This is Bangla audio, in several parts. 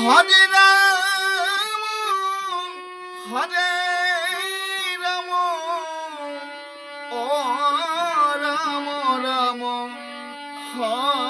হরে রাম হরে রাম ও রাম রাম হরে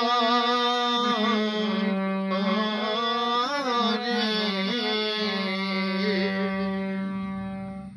Allah.